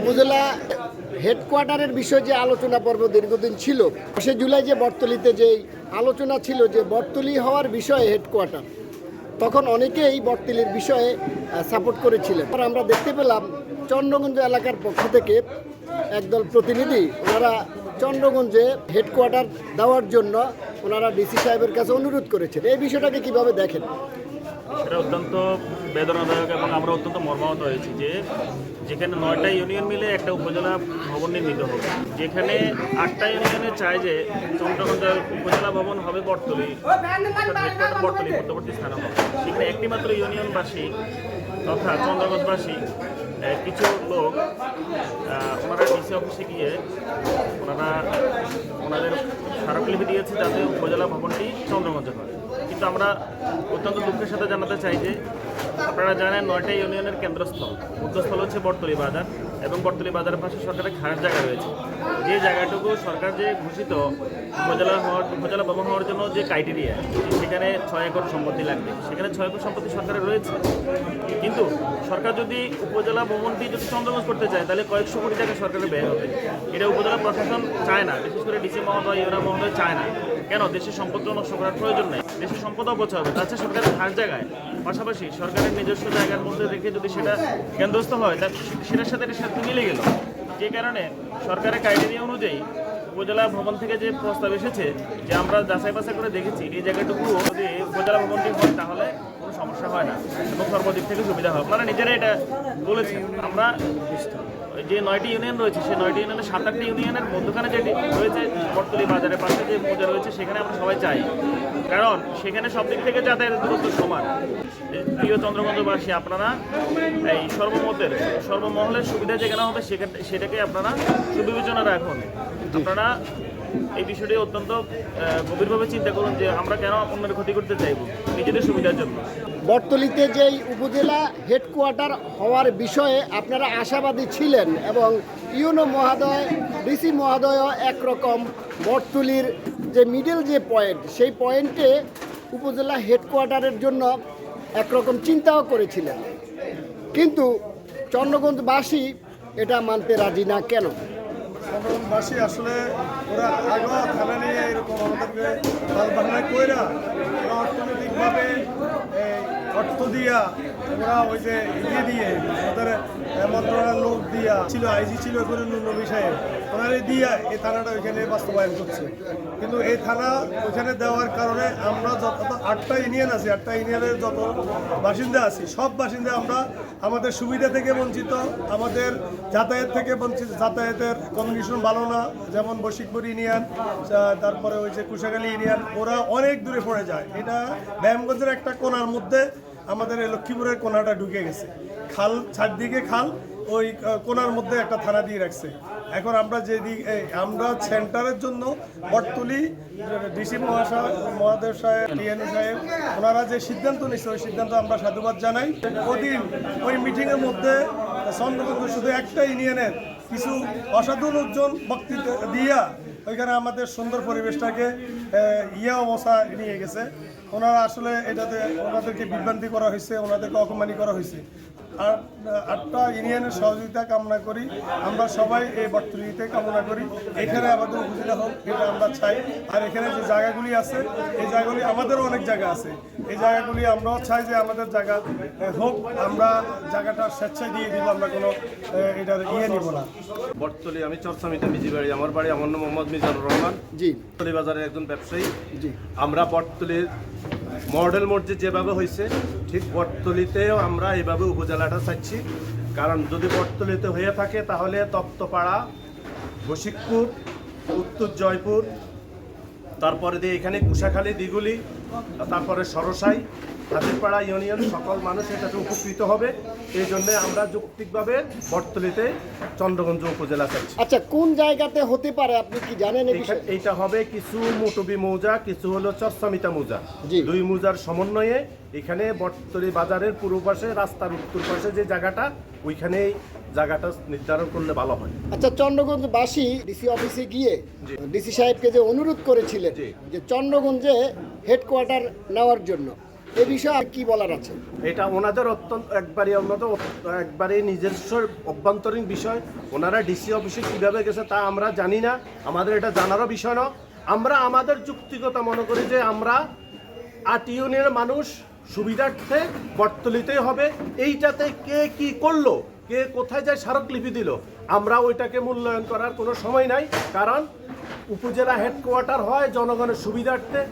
উপজেলা হেডকোয়ার্টারের বিষয়ে যে আলোচনা পর্ব দীর্ঘদিন ছিল, সে জুলাই যে বটতলিতে যে আলোচনা ছিল, যে বটতলি হওয়ার বিষয়ে হেডকোয়ার্টার তখন অনেকেই বটতলির বিষয়ে সাপোর্ট করেছিলেন। পর আমরা দেখতে পেলাম চন্দ্রগঞ্জ এলাকার পক্ষ থেকে একদল প্রতিনিধি, ওনারা চন্দ্রগঞ্জে হেডকোয়ার্টার দেওয়ার জন্য ওনারা ডিসি সাহেবের কাছে অনুরোধ করেছেন। এই বিষয়টাকে কীভাবে দেখেন? সেটা অত্যন্ত বেদনাদায়ক এবং আমরা অত্যন্ত মর্মাহত হয়েছি যে যেখানে নয়টা ইউনিয়ন মিলে একটা উপজেলা ভবন নির্মিত হবে। যেখানে আটটা ইউনিয়নে চায় যে চন্দ্রগঞ্জ উপজেলা ভবন হবে বটতলি বটতলি মধ্যবর্তী স্থানে হবে। সেখানে একটি মাত্র ইউনিয়নবাসী তথা চন্দ্রগঞ্জবাসী কিছু লোক ওনারা ডিসি অফিসে গিয়ে ওনারা ওনাদের স্মারকলিপি দিয়েছে যাতে উপজেলা ভবনটি চন্দ্রগঞ্জে হয়। কিন্তু আমরা অত্যন্ত দুঃখের সাথে জানাতে চাই যে আপনারা জানেন নয়টা ইউনিয়নের কেন্দ্রস্থল। উদ্যস্থল হচ্ছে বটতলি বাজার এবং বটতলি বাজারের পাশে সরকারের খাস জায়গা রয়েছে। যে জায়গাটুকু সরকার যে ঘোষিত, উপজেলা হওয়ার, উপজেলা ভবন হওয়ার জন্য যে ক্রাইটেরিয়া সেখানে ছয় একর সম্পত্তি লাগবে। সেখানে ছয় একর সম্পত্তি সরকারের রয়েছে। কিন্তু সরকার যদি উপজেলা ভবনটি যদি চন্দ্রগঞ্জ করতে চায়, তাহলে কয়েকশো কোটি টাকা সরকারের ব্যয় হবে। এটা উপজেলা প্রশাসন চায় না। বিশেষ করে ডিসি মহোদয়, ইউরা মহোদয় চায় না। কেন? দেশের সম্পদ নষ্ট করার প্রয়োজন নেই। দেশের সম্পদ অপচয় হবে তাছাড়া সরকারের খাস জায়গায়। পাশাপাশি সরকারের নিজস্ব জায়গার মধ্যে রেখে যদি সেটা কেন্দ্রস্থ হয় তার সেটার সাথে এটার সাথে মিলে গেল। যে কারণে সরকারের ক্রাইটেরিয়া অনুযায়ী উপজেলা ভবন থেকে যে প্রস্তাব এসেছে, যে আমরা যাচাই বাছাই করে দেখেছি, এই জায়গাটুকু যদি উপজেলা ভবনটি হয়, তাহলে কোনো সমস্যা হয় না এবং সর্বদিক থেকে সুবিধা হয়। আপনারা নিজেরা এটা বলেছেন। আমরা যে নয়টি ইউনিয়ন রয়েছে, সেই নয়টি ইউনিয়নের সাত আটটি ইউনিয়নের মধ্যখানে যেটি রয়েছে বটতলি বাজারের পাশে যে মৌজা রয়েছে, সেখানে আমরা সবাই চাই। কারণ সেখানে সব দিক থেকে যাতায়াতের দূরত্ব সমান, প্রিয় চন্দ্রগঞ্জবাসী আপনারা এই সর্বমতের, সর্বমহলের সুবিধা যেখানে হবে, সেখানে সেটাকে আপনারা সুবিবেচনা রাখুন। আপনারা এই বিষয়টি অত্যন্ত গভীরভাবে চিন্তা করুন যে আমরা কেন অন্যের ক্ষতি করতে চাইব, নিজেদের সুবিধার জন্য। বটতলিতে যেই উপজেলা হেডকোয়ার্টার হওয়ার বিষয়ে আপনারা আশাবাদী ছিলেন এবং ইউনো মহাদয়, ডিসি মহোদয় একরকম বটতলির যে মিডল যে পয়েন্ট সেই পয়েন্টে উপজেলা হেডকোয়ার্টারের জন্য একরকম চিন্তাও করেছিলেন। কিন্তু চন্দ্রগঞ্জবাসী এটা মানতে রাজি না কেন? সাধারণবাসী আসলে ওরা আগেও থানা নিয়ে এরকম আমাদেরকে কইরা অর্থনৈতিকভাবে অর্থ দিয়া ওরা ওই যে ইয়ে দিয়ে, ওদের মন্ত্রণালয়ের লোক দিয়া ছিল, আইজি ছিল করে নুন বিষয়ে ওনারে দিয়া এই থানাটা ওইখানে বাস্তবায়ন করছে। কিন্তু এই থানা ওইখানে দেওয়ার কারণে আমরা যত আটটা ইউনিয়ন আছে, আটটা ইউনিয়নের যত বাসিন্দা আছি, সব বাসিন্দা আমরা আমাদের সুবিধা থেকে বঞ্চিত, আমাদের যাতায়াত থেকে বঞ্চিত, যাতায়াতের কমিউনিকেশন ভালো না, যেমন বশিকপুর ইউনিয়ন তারপরে ওই যে কুশাখালী ইউনিয়ন, ওরা অনেক দূরে পড়ে যায়। এটা ব্যায়ামগঞ্জের একটা কোনার মধ্যে আমাদের এই লক্ষ্মীপুরের কোনাটা ঢুকে গেছে। খাল চারদিকে খাল ওই কোনার মধ্যে একটা থানা দিয়ে রাখছে। এখন আমরা এই, আমরা সেন্টারের জন্য বটতলি ডিসি মহাশয় মহাদেব সাহেব টিএনও সাহেব ওনারা যে সিদ্ধান্ত নিচ্ছে ওই সিদ্ধান্ত আমরা সাধুবাদ জানাই। ওদিন ওই মিটিংয়ের মধ্যে চন্দ্রগঞ্জ শুধু একটা ইউনিয়নের কিছু অসাধু লোকজন বক্তৃতা দিয়া ওইখানে আমাদের সুন্দর পরিবেশটাকে ইয়ে অবস্থা নিয়ে গেছে। ওনারা আসলে এটাতে ওনাদেরকে বিভ্রান্তি করা হয়েছে ওনাদেরকে অপমানি করা হয়েছে। আর আটটা ইউনিয়নের সহযোগিতা কামনা করি আমরা সবাই এই বর্তমানিতে কামনা করি। এখানে আমাদের উপজেলা হোক এটা আমরা চাই। আর এখানে যে জায়গাগুলি আছে এই জায়গাগুলি আমাদেরও অনেক জায়গা আছে। এই জায়গাগুলি আমরাও চাই যে আমাদের জায়গা হোক আমরা জায়গাটা স্বেচ্ছায় দিয়ে দিব আমরা কোনো এটার ইয়ে নিব না। বটতলি আমি চরসামিতে মিজি বাড়ি আমার বাড়ি আমার নাম মোহাম্মদ মিজানুর রহমান। জি। বাজারের একজন ব্যবসায়ী। জি। আমরা বটতলির মডেল মসজিদ যেভাবে হয়েছে, ঠিক বটতলিতেও আমরা এভাবে উপজেলাটা চাচ্ছি কারণ যদি বটতলিতে হয়ে থাকে, তাহলে তপ্তপাড়া বশিকপুর উত্তর জয়পুর, তারপরে দিয়ে এখানে কুশাখালী, দিগুলি তারপরে সরসাই হাতিরপাড়া ইউনিয়ন সকল মানুষ এটাতে উপকৃত হবে। এই জন্যে আমরা যৌক্তিকভাবে বটতলিতে চন্দ্রগঞ্জ উপজেলা চাচ্ছি আচ্ছা কোন জায়গাতে হতে পারে আপনি কি জানেন এই এইটা হবে কিছু মুটবি মৌজা কিছু হলো চরসামিতা মৌজা। দুই মৌজার সমন্বয়ে এখানে বটতলি বাজারের পূর্ব পাশে রাস্তার উত্তর পাশে যে জায়গাটা ওইখানেই জায়গাটা নির্ধারণ করলে ভালো হয়। আচ্ছা চন্দ্রগঞ্জবাসী ডিসি অফিসে গিয়ে ডিসি সাহেবকে যে অনুরোধ করেছিলেন। যে চন্দ্রগঞ্জে হেডকোয়ার্টার নেওয়ার জন্য। এ বিষয়ে আর কি বলার আছে? এটা ওনাদের অত্যন্ত, একবারই ওনাদের অত- একবারেই নিজস্ব অভ্যন্তরীণ বিষয়। ওনারা ডিসি অফিসে কীভাবে গেছে তা আমরা জানি না। আমাদের এটা জানারও বিষয় না আমরা আমাদের যুক্তিগতা মনে করি যে আমরা আট ইউনিয়নের মানুষ, সুবিধার্থে বটতলিতেই হবে। এইটাতে কে কি করল, কে কোথায় যায় স্মারকলিপি দিল, আমরা ওইটাকে মূল্যায়ন করার কোনো সময় নাই। কারণ উপজেলা হেডকোয়ার্টার হয় জনগণের সুবিধার্থে।